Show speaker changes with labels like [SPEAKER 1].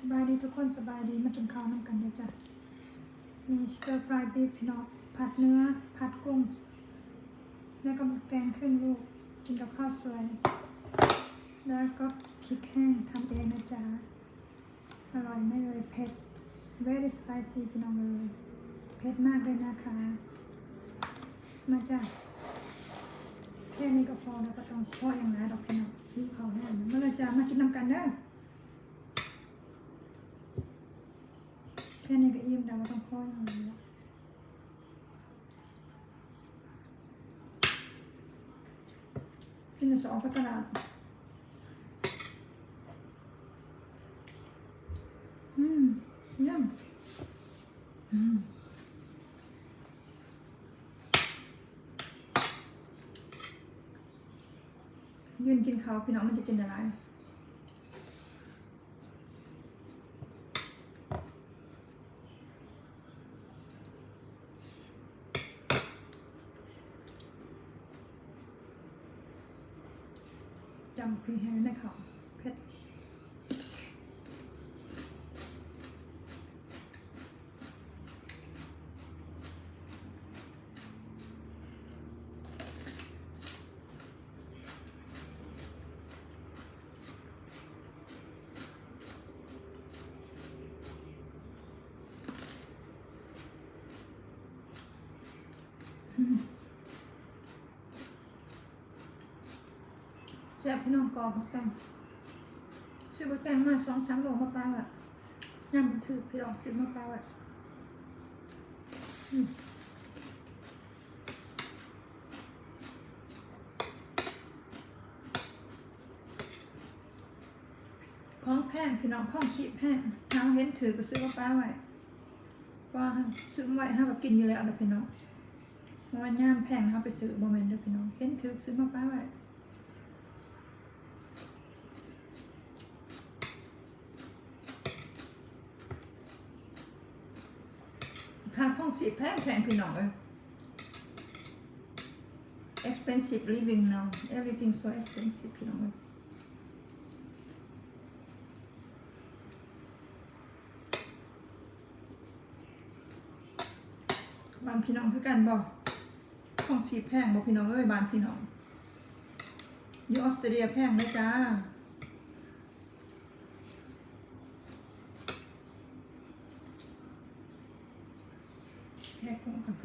[SPEAKER 1] สบายดีทุกคนสบายดีมากินข้าวน้ำกันเลยจ้ะมีสเตอร์ฟรายบีฟพี่น้องผัดเนื้อผัดกุ้ง แล้วก็หมึกแตงขึ้นลูกกินกับข้าวสวย แล้วก็พริกแห้งทำเองนะจ๊ะอร่อยไม่เลยเผ็ด very spicy พี่น้องเลยเผ็ดมากเลยนะคะ มาจ้ะแค่นี้ก็พอแล้วก็ต้องพออย่างไรดอกพี่น้องหิวข้าวแห้งมื่อไรจ้ะมากินน้ำกันเด้อ ค่นี้ก็อิ่มแล้วไม่ต้องค่อยอย่างนี้แล้วกินจะสองไปตลาดอืมเยี่ยมอืมยืนกินข้าวพี่น้องมันจะกินอะไร จำพริกแห้งได้ค่ะเผ็ดอื แซ่บพี่น้องกรอบบักแตงซื้อบักแตงมาสองสามโลมาปลาอะย่ำมันถือพี่น้องซื้อมาปลาอะของแพงพี่น้องของชีพแพงหาเห็นถือก็ซื้อมาปลาไว้ว่าซื้อมาไว้ห้าก็กินอยู่แล้วนะพี่น้องเพราะว่าย่ามแพงเขาไปซื้อโมเมนต์ด้วยพี่น้อง เห็นถือซื้อมาปลาไว้ ค่าข้องสีแพงแพงพี่น้องเลย expensive living now everything so expensive พี่น้องเลยบ้านพี่น้องคือกันบ่ข้องสีแพงบ่พี่น้องเอ้ยบ้านพี่น้องอยู่ออสเตรเลียแพงเลยจ้า แค่กุ้งกับเ